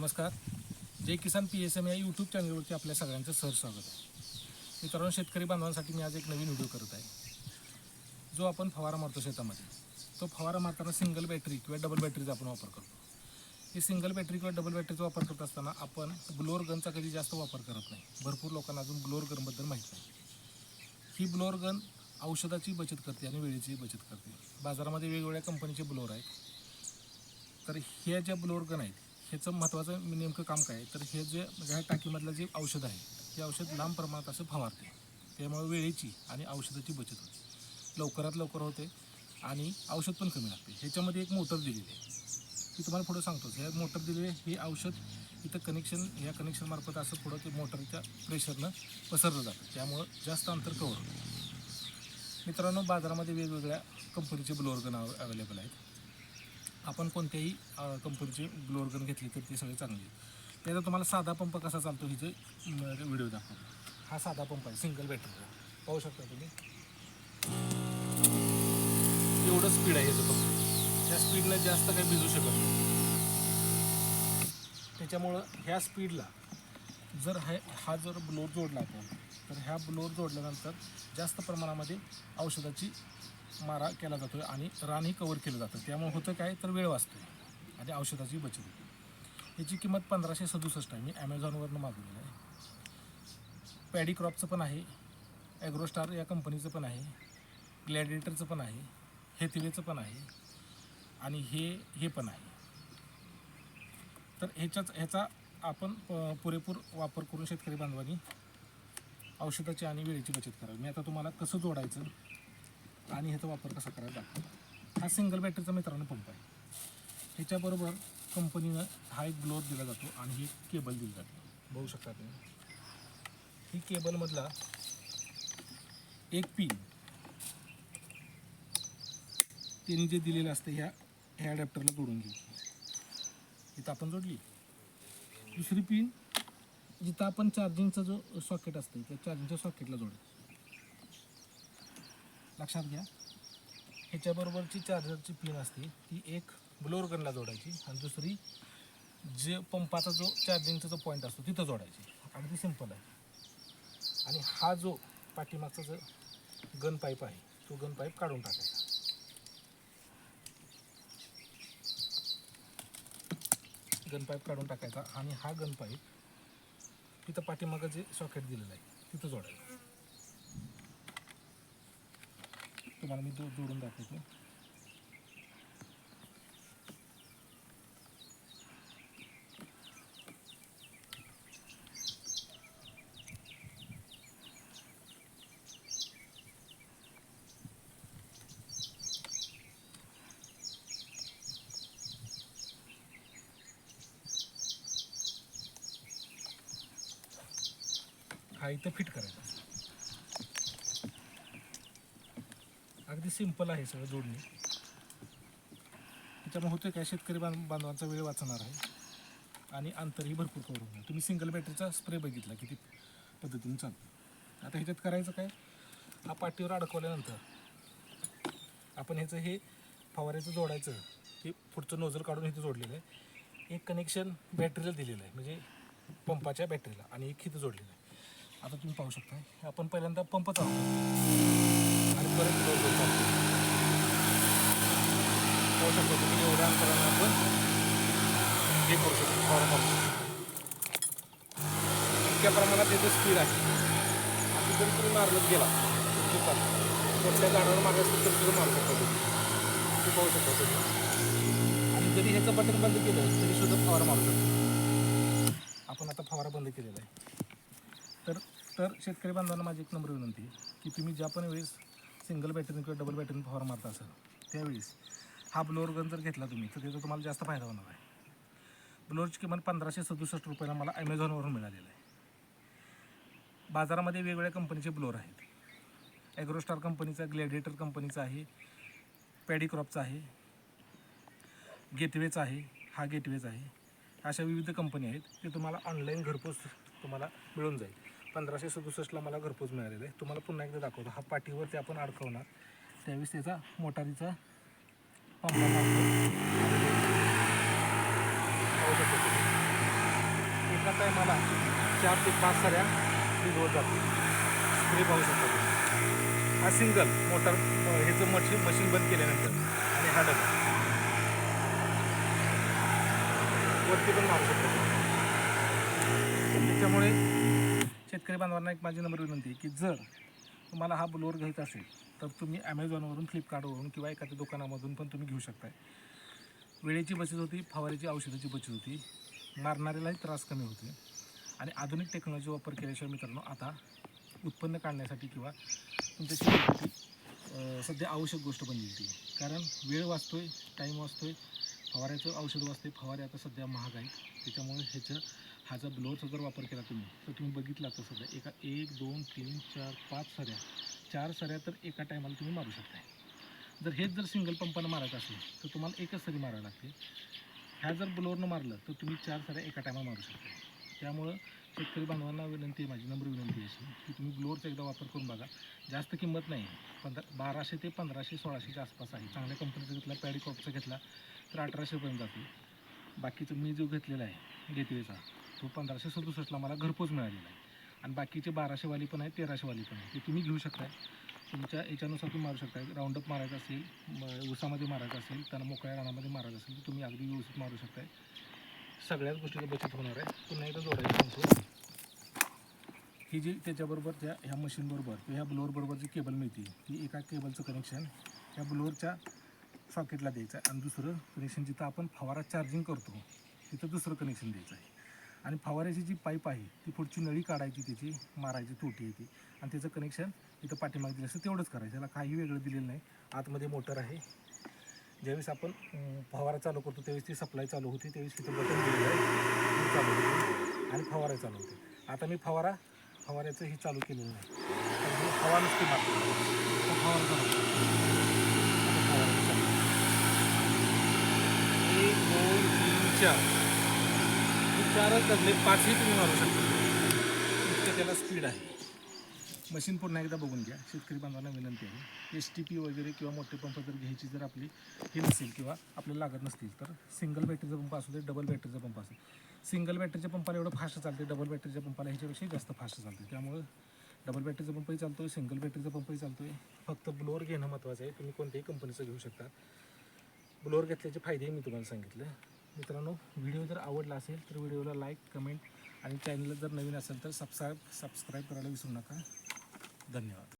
नमस्कार. Jai Kisan P S M या YouTube चॅनलवरती आपल्या सगळ्यांचं सर स्वागत आहे. मित्रांनो शेतकरी बांधवांसाठी मी आज एक नवीन व्हिडिओ करत आहे. जो आपण फवारा मारतो शेतामध्ये. तो फवारा मारताना सिंगल बॅटरी किंवा डबल बॅटरीचा आपण वापर करतो. ही सिंगल बॅटरी किंवा डबल बॅटरीचा वापर करत असताना आपण ब्लोअर गनचा कधी जास्त वापर करत नाही. भरपूर लोकांना अजून ब्लोअर गनबद्दल माहीत नाही. ही ब्लोअर गन औषधाची बचत करते आणि वेळेची बचत करते. बाजारामध्ये वेगवेगळ्या कंपनीचे ब्लोअर आहेत. तर ह्या ज्या ब्लोअर गन आहेत ह्याचं महत्त्वाचं नेमकं काम काय? आहे? तर हे जे ह्या टाकीमधलं जे औषध आहे हे औषध लांब प्रमाणात असं फवारते. त्यामुळे वेळेची आणि औषधाची बचत होते. लवकरात लवकर होते आणि औषध पण कमी लागते. ह्याच्यामध्ये एक मोटर दिलेली आहे. मी तुम्हाला पुढं सांगतो. ह्या मोटर दिलेली आहे. हे औषध इथं कनेक्शन ह्या कनेक्शनमार्फत असं पुढं ते मोटरच्या प्रेशरनं पसरलं जातं. त्यामुळं जास्त अंतर कवर होतं. मित्रांनो बाजारामध्ये वेगवेगळ्या कंपनीचे ब्लोअर्गन अवेलेबल आहेत. आपण कोणत्याही कंपनीचे ब्लोअर गन घेतले तर ते सगळे चांगले आहेत त्याचा तुम्हाला साधा पंप कसा चालतो हिचे व्हिडिओ दाखवतो. हा साधा पंप आहे सिंगल बॅटरीचा पाहू शकता तुम्ही? एवढं स्पीड आहे याचं पंप. त्या स्पीडला जास्त काही भिजू शकत नाही. त्याच्यामुळं ह्या स्पीडला जर हा हा जर ब्लोअर जोडला आपण तर ह्या ब्लोअर जोडल्यानंतर जास्त प्रमाणामध्ये औषधाची मारा केला जातो आणि रानही कवर केलं जातं. त्यामुळे होतं काय? तर वेळ वाचतो. आणि औषधाची बचत होते. याची किंमत पंधराशे सदुसष्ट आहे. मी ॲमेझॉनवरनं मागवलेलं आहे. पॅडी क्रॉपचं पण आहे. ॲग्रोस्टार या कंपनीचं पण आहे. ग्लॅडिएटरचं पण आहे. हेतिवेचं पण आहे. आणि हे हे पण आहे. तर ह्याच्याच ह्याचा आपण प- पुरेपूर वापर करून शेतकरी बांधवांनी औषधाची आणि वेळेची बचत करावी. मी आता तुम्हाला कसं जोडायचं आणि ह्याचा वापर कसा करायचा? दाखवतो हा सिंगल बॅटरीचा मित्रांनो पंप आहे. ह्याच्याबरोबर कंपनीनं हा एक ग्लोव दिला जातो आणि ही केबल दिली जाते. बघू शकता तुम्ही. ही केबलमधला एक पिन त्यांनी जे दिलेलं असतं ह्या ह्या अडॅप्टरला जोडून घेऊ. इथं आपण जोडली. दुसरी पिन जिथं आपण चार्जिंगचा जो सॉकेट असतं त्या चार्जिंगच्या सॉकेटला जोडायचं लक्षात घ्या. ह्याच्याबरोबरची चार्जरची पिन असते. ती एक ब्लोअर गनला जोडायची आणि दुसरी जे पंपाचा जो चार्जिंगचा जो पॉईंट असतो तिथं जोडायची. अगदी सिंपल आहे. आणि हा जो पाठीमागचा जो गन पाईप आहे तो गन पाईप काढून टाकायचा. गन पाईप काढून टाकायचा आणि हा गन पाईप तिथं पाठीमागं जे सॉकेट दिलेलं आहे तिथं जोडायचं. तुम्हाला मी जोडून दाखवतो. हा इथं फिट करायचा. अगदी सिंपल आहे सगळं जोडणी. त्याच्यामुळे होतं काय? शेतकरी बांध बांधवांचा वेळ वाचणार आहे. आणि अंतरही भरपूर करून होणार तुम्ही सिंगल बॅटरीचा स्प्रे बघितला किती पद्धतीने चालतो. आता ह्याच्यात करायचं काय? हा पाठीवर अडकवल्यानंतर आपण ह्याचं हे फवाऱ्याचं जोडायचं. हे पुढचं नोझल काढून इथं जोडलेलं आहे. एक कनेक्शन बॅटरीला दिलेलं आहे. म्हणजे पंपाच्या बॅटरीला आणि एक इथं जोडलेलं आहे. आता तुम्ही पाहू शकता. आपण पहिल्यांदा पंप चालू आणि परत नोझल चालतो पाहू शकतो तुम्ही एवढ्या अंतराने आपण हे करू शकतो फवारा इतक्या प्रमाणात त्याचं स्पीड आहे. असं जर तुम्ही मारलत गेला तर ते कुठल्या झाडावर मारलं असतं तर तुम्ही मारू शकता तुम्ही. ते पाहू शकता तुम्ही. आणि जरी ह्याचं बटन बंद केलं तरी सुद्धा फवारा मारू शकतो. आपण आता फवारा बंद केलेला आहे. तर तर शेतकरी बांधवांना माझी एक नंबर विनंती आहे की तुम्ही ज्या पण वेळेस सिंगल बॅटरीने किंवा डबल बॅटरीने फवारा मारता असाल त्यावेळेस हा ब्लोअर गन जर घेतला तुम्ही तर त्याचा तुम्हाला जास्त फायदा होणार आहे. ब्लोअरची किंमत पंधराशे सदुसष्ट रुपयाला मला ॲमेझॉनवरून मिळालेलं आहे. बाजारामध्ये वेगवेगळ्या कंपनीचे ब्लोअर आहेत. ॲग्रोस्टार कंपनीचा ग्लॅडिएटर कंपनीचा आहे पॅडीक्रॉपचा आहे गेटवेचा आहे हा गेटवेचा आहे. अशा विविध कंपनी आहेत ते तुम्हाला ऑनलाईन घरपोच तुम्हाला मिळून जाईल. पंधराशे सदुसष्टला मला घरपोच मिळालेलं आहे. तुम्हाला पुन्हा एकदा दाखवतो. हा पाठीवरती आपण अडकवणार. त्यावेळेस त्याचा मोटारीचा पंपा लागतो. टायमाला चार ते पाच साऱ्या भिजवत जातो. हे पाहू शकतो हा सिंगल मोटर ह्याचं मशीन मशीन बंद केल्यानंतर आणि हा डबा वरती पण मारू शकतो त्याच्यामुळे शेतकरी बांधवांना एक माझी नंबर विनंती आहे की जर तुम्हाला हा ब्लोअर घ्यायचा असेल तर तुम्ही ॲमेझॉनवरून फ्लिपकार्टवरून किंवा एखाद्या दुकानामधून पण तुम्ही घेऊ शकताय. वेळेची बचत होती फवारीची औषधाची बचत होती मारणाऱ्यालाही त्रास कमी होते आणि आधुनिक टेक्नॉलॉजी वापर केल्याशिवाय मित्रांनो आता उत्पन्न काढण्यासाठी किंवा तुमच्या शेतीसाठी सध्या आवश्यक गोष्ट बनली होती कारण वेळ वाचतोय टाईम वाचतोय फवाऱ्याचं औषध वाचते फवारे आता सध्या महाग आहे त्याच्यामुळे ह्याचं हा जर ब्लोअरचा जर वापर केला तुम्ही तर तुम्ही बघितला तर सध्या एका एक दोन तीन चार पाच सऱ्या चार सऱ्या तर एका टायमाला तुम्ही मारू शकताय. जर हेच जर सिंगल पंपानं मारायचं असेल तर तुम्हाला एकच सरी मारावी लागते. ह्या जर ब्लोअरनं मारलं तर तुम्ही चार सऱ्या एका टायमाला मारू शकता त्यामुळं शेतकरी बांधवांना विनंती आहे माझी नम्र विनंती अशी की तुम्ही ब्लोअरचा एकदा वापर करून बघा. जास्त किंमत नाही पंधरा बाराशे ते पंधराशे सोळाशेच्या आसपास आहे. चांगल्या कंपनीचा घेतला पॅडी क्रॉपचा घेतला तर अठराशेपर्यंत जाते बाकीचं मी जो घेतलेला आहे गेटवेचा तो पंधराशे सदुसष्टला मला घरपोच मिळालेला आहे. आणि बाकीचे बाराशेवाली पण आहेत तेराशेवाली पण आहे ते तुम्ही घेऊ शकताय. तुमच्या याच्यानुसार तुम्ही मारू शकताय. राऊंडअप मारायचं असेल उसामध्ये मारायचं असेल त्यांना मोकळ्या रानामध्ये मारायचं असेल तर तुम्ही अगदी व्यवस्थित मारू शकताय. सगळ्याच गोष्टीची बचत होणार आहे. पुन्हा एकदा जोडायचं सांगतो ही जी त्याच्याबरोबर त्या ह्या मशीनबरोबर किंवा ह्या ब्लोअरबरोबर जी केबल मिळते ती एका केबलचं कनेक्शन ह्या ब्लोअरच्या सॉकेटला द्यायचं आहे. आणि दुसरं कनेक्शन जिथं आपण फवारा चार्जिंग करतो तिथं दुसरं कनेक्शन द्यायचं आहे. आणि फवाऱ्याची जी पाईप आहे ती पुढची नळी काढायची त्याची मारायची तोटी आहे ती. आणि त्याचं कनेक्शन इथं पाठीमागे दिलं असतं तेवढंच करायचं. त्याला काही वेगळं दिलेलं नाही. आतमध्ये मोटर आहे. ज्यावेळेस आपण फवारा चालू करतो त्यावेळेस ती सप्लाय चालू होती. त्यावेळेस तिथं बटन दिलेलं आहे. चालू होते. आणि फवारा चालू होते. आता मी फवारा फवाऱ्याचं हे चालू केलेलं नाही. फवार नसते मारतो. फवारा चालू एक दोन तीन चार. चारच दबले पाचही तुम्ही मारू शकता. इतकं त्याला स्पीड आहे. मशीन पुन्हा एकदा बघून घ्या. शेतकरी बांधवांना विनंती आहे. एस टी पी वगैरे किंवा मोठे पंप जर घ्यायची जर आपली हे नसेल किंवा आपल्याला लागत नसतील तर सिंगल बॅटरीचा पंप असू दे डबल बॅटरीचा पंप असेल सिंगल बॅटरीच्या पंपाला एवढं फास्ट चालते डबल बॅटरीच्या पंपाला ह्याच्यापेक्षा जास्त फास्ट चालते त्यामुळं डबल बॅटरीचा पंपही चालतोय सिंगल बॅटरीचा पंपही चालतोय. फक्त ब्लोअर घेणं महत्त्वाचं आहे. तुम्ही कोणत्याही कंपनीचं घेऊ शकता. ब्लोअर घेतल्याचे फायदेही मी तुम्हाला सांगितले. मित्रांनो व्हिडिओ जर आवडला असेल तर व्हिडिओला लाईक कमेंट आणि चॅनल जर नवीन असेल तर सबस्क्राईब सबस्क्राईब करायला विसरू नका. धन्यवाद.